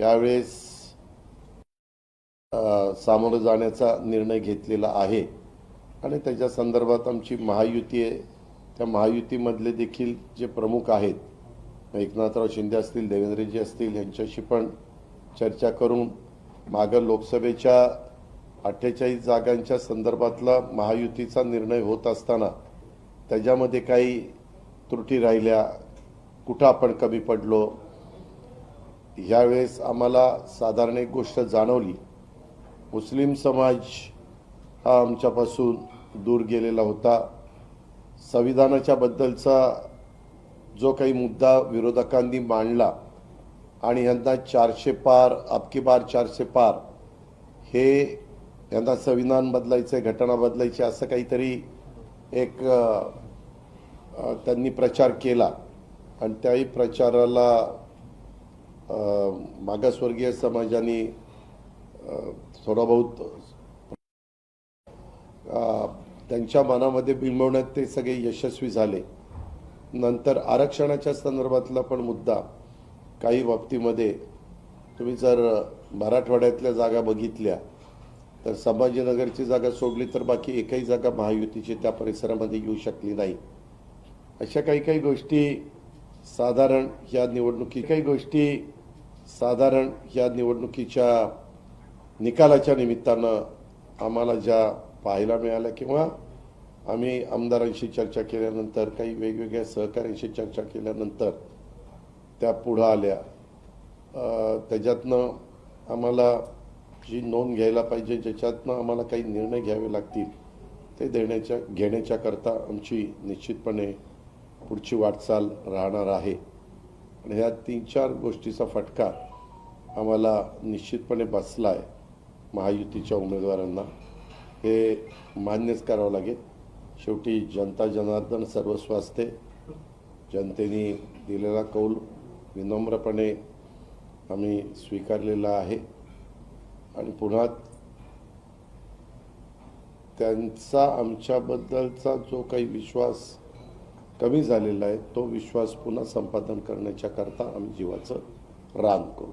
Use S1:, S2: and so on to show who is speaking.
S1: यावेळेस सामोरं जाण्याचा निर्णय घेतलेला आहे. आणि त्याच्या संदर्भात आमची महायुती आहे. त्या महायुतीमधले देखील जे प्रमुख आहेत एकनाथराव शिंदे असतील देवेंद्रजी असतील यांच्याशी पण चर्चा करून मागं लोकसभेच्या अठ्ठेचाळीस जागांच्या संदर्भातला महायुतीचा निर्णय होत असताना त्याच्यामध्ये काही त्रुटी राहिल्या कुठं आपण कमी पडलो ह्यावेळेस आम्हाला साधारण एक गोष्ट जाणवली. मुस्लिम समाज हा आमच्यापासून दूर गेलेला होता. संविधानाच्या बद्दलचा जो काही मुद्दा विरोधकांनी मांडला आणि यांना चारशे पार अबकी बार चारशे पार हे यांना संविधान बदलायचं घटना बदलायची असं काहीतरी एक त्यांनी प्रचार केला. आणि त्याही प्रचाराला मागासवर्गीय समाजाने थोडा बहुत त्यांच्या मनामध्ये बिंबवण्यात ते सगळे यशस्वी झाले. नंतर आरक्षणाच्या संदर्भातला पण मुद्दा काही बाबतीमध्ये तुम्ही जर मराठवाड्यातल्या जागा बघितल्या तर संभाजीनगरची जागा सोडली तर बाकी एकही जागा महायुतीची त्या परिसरामध्ये येऊ शकली नाही. अशा काही काही गोष्टी साधारण या निवडणुकी काही गोष्टी साधारण या निवडणुकीच्या निकालाच्या निमित्तानं आम्हाला ज्या पाहायला मिळाल्या किंवा आम्ही आमदारांशी चर्चा केल्यानंतर काही वेगवेगळ्या सहकाऱ्यांशी चर्चा केल्यानंतर त्या पुढं आल्या. त्याच्यातनं आम्हाला जी नोंद घ्यायला पाहिजे ज्याच्यातनं आम्हाला काही निर्णय घ्यावे लागतील ते देण्याच्या घेण्याच्याकरता आमची निश्चितपणे पुढची वाटचाल राहणार आहे. आणि ह्या तीन चार गोष्टीचा फटका आम्हाला निश्चितपणे बसला आहे महायुतीच्या उमेदवारांना. हे मान्यच करावं लागेल. शेवटी जनता जनार्दन सर्वस्व असते. जनतेने दिलेला कौल विनम्रपणे आम्ही स्वीकारलेला आहे. आणि पुन्हा त्यांचा आमच्याबद्दलचा जो काही विश्वास कमी झालेला आहे तो विश्वास पुन्हा संपादन करण्याच्या करता आम्ही जीवाचं रान करू.